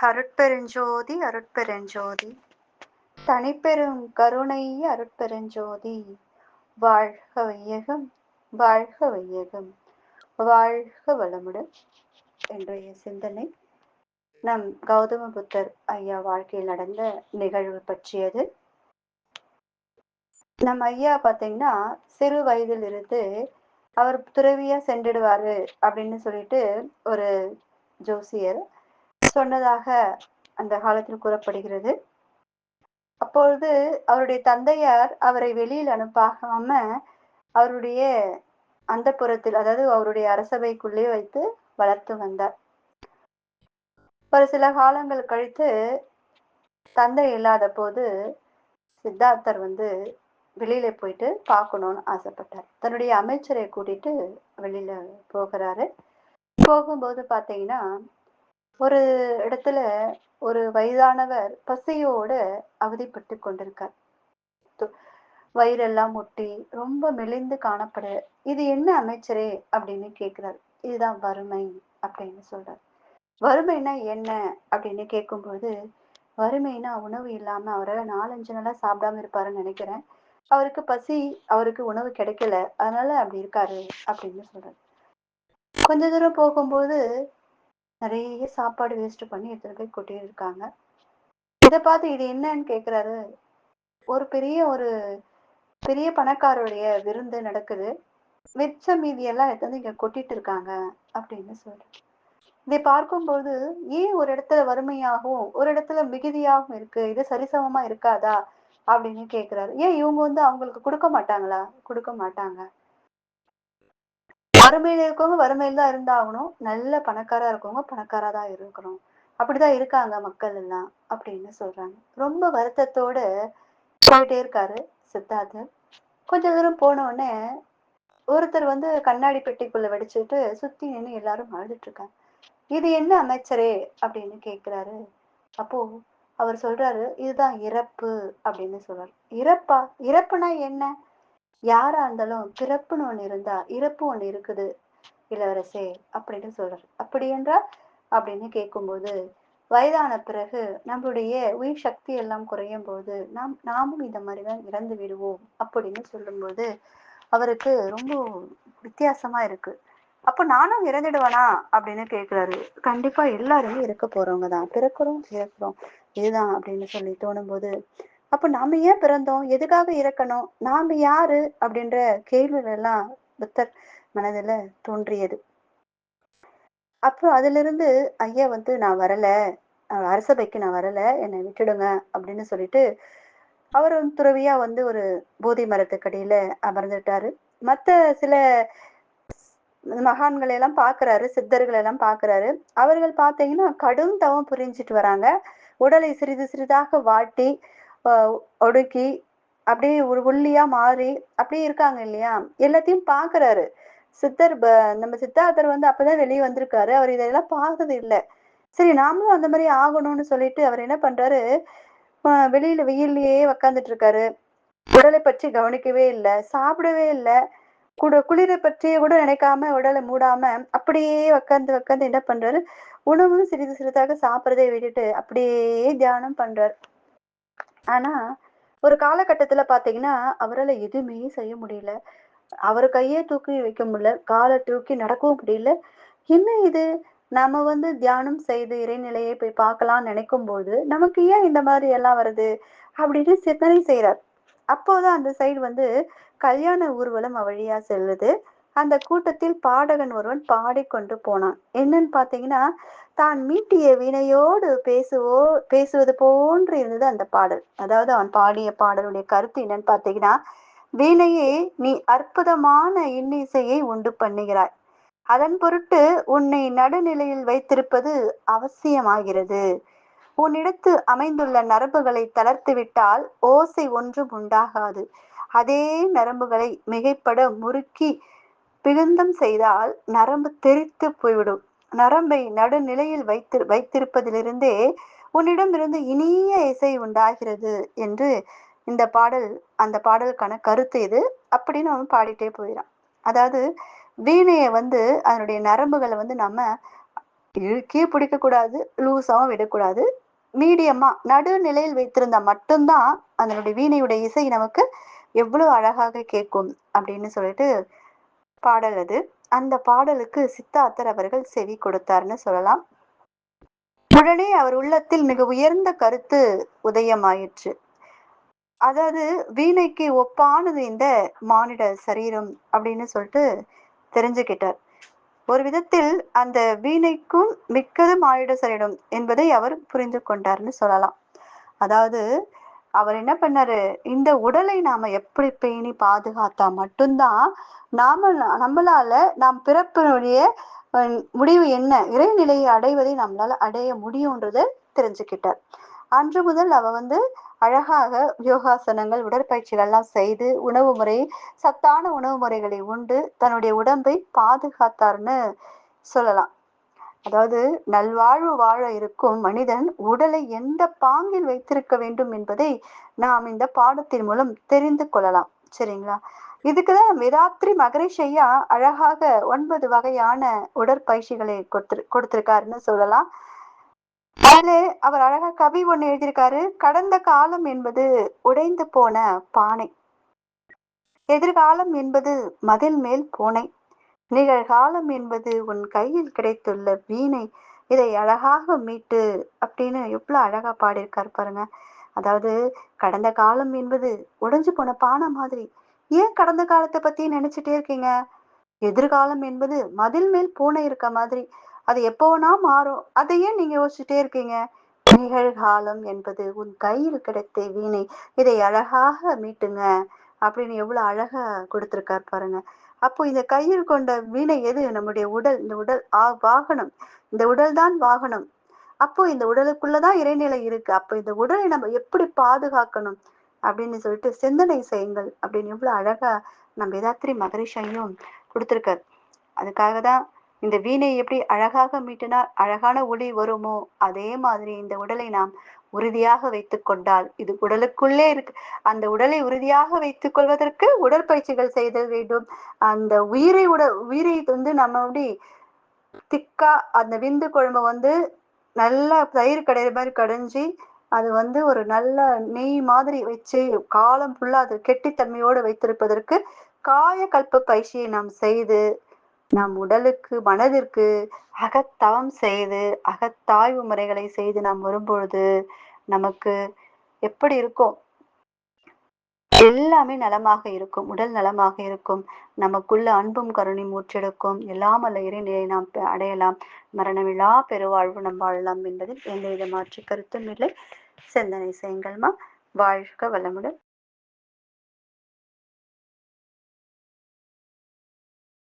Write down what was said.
அருட்பெருஞ்சோதி அருட்பெருஞ்சோதி. தனிப்பெரும் கருணை அருட்பெருஞ்சோதி. வாழ்க வையகம் வாழ்க வையகம். வாழ்க வளமுடன் என்ற சிந்தனை. நம் கௌதம புத்தர் ஐயா வாழ்க்கையில் நடந்த நிகழ்வு பற்றியது. நம் ஐயா பார்த்தீங்கன்னா சிறு வயதில் இருந்து அவர் துறவியா சென்றுடுவாரு அப்படின்னு சொல்லிட்டு ஒரு ஜோசியர் சொன்னதாக அந்த காலத்தில் கூறப்படுகிறது. அப்பொழுது அவருடைய தந்தையார் அவரை வெளியில் அனுப்பாகாம அவருடைய அந்த புறத்தில் அதாவது அவருடைய அரசவைக்குள்ளே வைத்து வளர்த்து வந்தார். ஒரு சில காலங்கள் கழித்து தந்தை இல்லாத போது சித்தார்த்தர் வந்து வெளியில போயிட்டு பார்க்கணும்னு ஆசைப்பட்டார். தன்னுடைய அமைச்சரை கூட்டிட்டு வெளியில போகிறாரு. போகும்போது பார்த்தீங்கன்னா ஒரு இடத்துல ஒரு வயதானவர் பசியோடு அவதிப்பட்டு கொண்டிருக்கார். வயிறெல்லாம் ஒட்டி ரொம்ப மெலிந்து காணப்பட இது என்ன அமைச்சரே? அப்படின்னு கேட்கிறார். இதுதான் வறுமை அப்படின்னு சொல்றார். வறுமைனா என்ன? அப்படின்னு கேட்கும்போது வறுமைனா உணவு இல்லாம அவரால் நாலஞ்சு நாளா சாப்பிடாம இருப்பாருன்னு நினைக்கிறேன். அவருக்கு பசி அவருக்கு உணவு கிடைக்கல. அதனால அப்படி இருக்காரு அப்படின்னு சொல்றாரு. கொஞ்ச தூரம் போகும்போது நிறைய சாப்பாடு வேஸ்ட் பண்ணி எடுத்துட்டு போய் கொட்டிட்டு இருக்காங்க இதை பார்த்து இது என்னன்னு கேக்குறாரு. ஒரு பெரிய ஒரு பெரிய பணக்காரருடைய விருந்து நடக்குது. மிச்ச மீதியெல்லாம் எடுத்து வந்து இங்க கொட்டிட்டு இருக்காங்க அப்படின்னு சொல்றேன் இதை பார்க்கும்போது ஏன் ஒரு இடத்துல வறுமையாகவும் ஒரு இடத்துல மிகுதியாகவும் இருக்கு? இது சரிசமமா இருக்காதா? அப்படின்னு கேக்குறாரு. ஏன் இவங்க வந்து அவங்களுக்கு கொடுக்க மாட்டாங்களா? கொடுக்க மாட்டாங்க. வறுமையில இருக்கவங்க வறுமையில தான் இருந்தாகணும். நல்ல பணக்காரா இருக்கவங்க பணக்காரா தான் இருக்கணும். அப்படிதான் இருக்காங்க மக்கள் எல்லாம் அப்படின்னு சொல்றாங்க. ரொம்ப வருத்தத்தோட போயிட்டே இருக்காரு சித்தார்த்தர் கொஞ்ச தூரம் போன உடனே ஒருத்தர் வந்து கண்ணாடி பெட்டிக்குள்ள வெடிச்சுட்டு சுத்தி நின்று எல்லாரும் அழுதுட்டு இருக்காங்க. இது என்ன அமைச்சரே அப்படின்னு கேக்குறாரு. அப்போ அவர் சொல்றாரு இதுதான் இறப்பு அப்படின்னு சொல்றாரு. இறப்பா? இறப்புனா என்ன? யாரா இருந்தாலும் பிறப்புன்னு ஒண்ணு இருந்தா இறப்பு ஒண்ணு இருக்குது இளவரசே அப்படின்னு சொல்றாரு. அப்படி என்றால் அப்படின்னு கேட்கும்போது வயதான பிறகு நம்மளுடைய உயிர் சக்தி எல்லாம் குறையும் போது நாம் நாமும் இந்த மாதிரிதான் இறந்து விடுவோம் அப்படின்னு சொல்லும்போது அவருக்கு ரொம்ப வித்தியாசமா இருக்கு. அப்ப நானும் இறந்துடுவேனா அப்படின்னு கேட்குறாரு. கண்டிப்பா எல்லாருமே இருக்க போறவங்க தான் பிறக்கிறோம் இறக்குறோம் இதுதான் அப்படின்னு சொல்லி தோணும் போது அப்ப நாம ஏன் பிறந்தோம்? எதுக்காக இறக்கணும்? நாம யாரு? அப்படின்ற கேள்விகள் எல்லாம் புத்தர் மனதுல தோன்றியது. அப்போ அதுல இருந்து ஐயா வந்து நான் வரல. அரசபைக்கு நான் வரல. என்னை விட்டுடுங்க. அப்படின்னு சொல்லிட்டு அவர் துறவியா வந்து ஒரு போதி மரத்துக்கடியில அமர்ந்துட்டாரு. மத்த சில மகான்களை எல்லாம் பாக்குறாரு சித்தர்கள் எல்லாம் பாக்குறாரு. அவர்கள் பார்த்தீங்கன்னா கடும் தவம் புரிஞ்சிட்டு வராங்க. உடலை சிறிது சிறிதாக வாட்டி ஒடுக்கி அப்படியே ஒரு ஒல்லியா மாறி அப்படியே இருக்காங்க இல்லையா? எல்லாத்தையும் பாக்குறாரு. சித்தர் நம்ம சித்தார்த்தர் வந்து அப்பதான் வெளியே வந்திருக்காரு. அவர் இதெல்லாம் பார்த்தது இல்லை. சரி நாமளும் அந்த மாதிரி ஆகணும்னு சொல்லிட்டு அவர் என்ன பண்றாரு? வெளியில வெயில்லயே உக்காந்துட்டு இருக்காரு. உடலை பற்றி கவனிக்கவே இல்லை. சாப்பிடவே இல்லை. கூட குளிரை பற்றிய கூட நினைக்காம உடலை மூடாம அப்படியே உக்காந்து உக்காந்து என்ன பண்றாரு? உணவும் சிறிது சிறிதாக சாப்பிட்றதை விட்டுட்டு அப்படியே தியானம் பண்றாரு. ஆனா ஒரு காலகட்டத்துல பாத்தீங்கன்னா அவரால் எதுவுமே செய்ய முடியல. அவர் கையே தூக்கி வைக்க முடியல காலை தூக்கி நடக்கவும் முடியல. என்ன இது? நம்ம வந்து தியானம் செய்து இறைநிலையை போய் பார்க்கலாம் நினைக்கும் போது நமக்கு ஏன் இந்த மாதிரி எல்லாம் வருது? அப்படின்னு சிந்தனை செய்கிறார் அப்போதான் அந்த சைடு வந்து கல்யாண ஊர்வலம் வழியா செல்லுது. அந்த கூட்டத்தில் பாடகன் ஒருவன் பாடிக்கொண்டு போனான். என்னன்னு பாத்தீங்கன்னா தான் மீட்டிய வீணையோடு பேசுவோ பேசுவது போன்று இருந்தது அந்த பாடல். அதாவது அவன் பாடிய பாடலுடைய கருத்து என்னன்னு பாத்தீங்கன்னா வீணையே நீ அற்புதமான இன்னிசையை உண்டு பண்ணுகிறாய். அதன் பொருட்டு உன்னை நடுநிலையில் வைத்திருப்பது அவசியமாகிறது. உன்னிடத்து அமைந்துள்ள நரம்புகளை தளர்த்துவிட்டால் ஓசை ஒன்றும் உண்டாகாது. அதே நரம்புகளை மிகைப்பட முறுக்கி பிகுந்தம் செய்தால் நரம்பு தெரித்து போய்விடும். நரம்பை நடுநிலையில் வைத்து வைத்திருப்பதிலிருந்தே உன்னிடமிருந்து இனிய இசை உண்டாகிறது என்று இந்த பாடல் அந்த பாடலுக்கான கருத்து இது அப்படின்னு அவன் பாடிட்டே போயிடான் அதாவது வீணையை வந்து அதனுடைய நரம்புகளை வந்து நம்ம இழுக்கே பிடிக்கக்கூடாது லூஸாவும் விடக்கூடாது. மீடியமா நடுநிலையில் வைத்திருந்தா மட்டும்தான் அதனுடைய வீணையுடைய இசை நமக்கு எவ்வளவு அழகாக கேட்கும் அப்படின்னு சொல்லிட்டு பாடல் அது. அந்த பாடலுக்கு சித்தார்த்தர் அவர்கள் செவி கொடுத்தார்னு சொல்லலாம். உடனே அவர் உள்ளத்தில் மிக உயர்ந்த கருத்து உதயமாயிற்று. அதாவது வீணைக்கு ஒப்பானது இந்த மானிட சரீரம் அப்படின்னு சொல்லிட்டு தெரிஞ்சுக்கிட்டார். ஒரு விதத்தில் அந்த வீணைக்கும் மிக்கது மானிட சரீரம் என்பதை அவர் புரிந்து கொண்டார்னு சொல்லலாம். அதாவது அவர் என்ன பண்ணாரு? இந்த உடலை நாம எப்படி பேணி பாதுகாத்தா மட்டும்தான் நாம நம்மளால நாம் பிறப்பினுடைய முடிவு என்ன? இறைநிலையை அடைவதை நம்மளால அடைய முடியும்ன்றத தெரிஞ்சுக்கிட்டார். அன்று முதல் அவ வந்து அழகாக யோகாசனங்கள் உடற்பயிற்சிகள்லாம் செய்து உணவு முறை சத்தான உணவு முறைகளை உண்டு தன்னுடைய உடம்பை பாதுகாத்தார்னு சொல்லலாம். அதாவது நல்வாழ்வு வாழ இருக்கும் மனிதன் உடலை எந்த பாங்கில் வைத்திருக்க வேண்டும் என்பதை நாம் இந்த பாடத்தின் மூலம் தெரிந்து கொள்ளலாம். சரிங்களா? இதுக்குதான் வேதாத்ரி மகரிஷையா அழகாக ஒன்பது வகையான உடற்பயிற்சிகளை கொடுத்து கொடுத்திருக்காருன்னு சொல்லலாம். அதிலே அவர் அழகா கவி ஒண்ணு எழுதியிருக்காரு கடந்த காலம் என்பது உடைந்து போன பானை. எதிர்காலம் என்பது மதில் மேல் பூனை. நிகழ்காலம் என்பது உன் கையில் கிடைத்துள்ள வீணை. இதை அழகாக மீட்டு அப்படின்னு எவ்வளவு அழகா பாடியிருக்கார் பாருங்க. அதாவது கடந்த காலம் என்பது உடைஞ்சு போன பானை மாதிரி. ஏன் கடந்த காலத்தை பத்தி நினைச்சிட்டே இருக்கீங்க? எதிர்காலம் என்பது மதில் மேல் பூனை இருக்க மாதிரி. அது எப்போனா மாறும். அதையே நீங்க யோசிச்சுட்டே இருக்கீங்க? நிகழ்காலம் என்பது உன் கையில் கிடைத்த வீணை. இதை அழகாக மீட்டுங்க அப்படின்னு எவ்வளவு அழகா கொடுத்துருக்காரு பாருங்க. அப்போ இந்த கையில் கொண்ட வீணை எது? நம்முடைய உடல். இந்த உடல் ஆ வாகனம். இந்த உடல் தான் வாகனம். அப்போ இந்த உடலுக்குள்ளதான் இறைநிலை இருக்கு. அப்போ இந்த உடலை நம்ம எப்படி பாதுகாக்கணும் அப்படின்னு சொல்லிட்டு சிந்தனை செய்யுங்கள் அப்படின்னு எவ்வளவு அழகா நம்ம வேதாத்ரி மகரிஷையும் கொடுத்திருக்காரு. அதுக்காக தான் இந்த வீணை எப்படி அழகாக மீட்டினால் அழகான ஒளி வருமோ அதே மாதிரி இந்த உடலை நாம் உறுதியாக வைத்துக் கொண்டால். இது உடலுக்குள்ளே இருக்கு. அந்த உடலை உறுதியாக வைத்துக் கொள்வதற்கு உடற்பயிற்சிகள் செய்தல் வேண்டும். அந்த உயிரை உட உயிரை வந்து நம்ம அப்படி திக்கா அந்த விந்து குழம்பு வந்து நல்லா தயிர் கடையிற மாதிரி கடைஞ்சி அது வந்து ஒரு நல்ல நெய் மாதிரி வச்சு காலம் ஃபுல்லா அது கெட்டித்தன்மையோடு வைத்திருப்பதற்கு காயக்கல்ப பயிற்சியை நாம் செய்து நம் உடலுக்கு மனதிற்கு அகத்தவம் செய்து அகத்தாய்வு முறைகளை செய்து நாம் வரும்பொழுது நமக்கு எப்படி இருக்கும்? எல்லாமே நலமாக இருக்கும். உடல் நலமாக இருக்கும். நமக்குள்ள அன்பும் கருணையும் மூற்றெடுக்கும் எல்லாம் அல்ல இறைநிலை நாம் அடையலாம். மரணமில்லா பெருவாழ்வு நம் வாழலாம் என்பதில் எந்தவித மாற்று கருத்தும் இல்லை. சிந்தனை செய்யுங்கள்மா. வாழ்க வளமுடன்.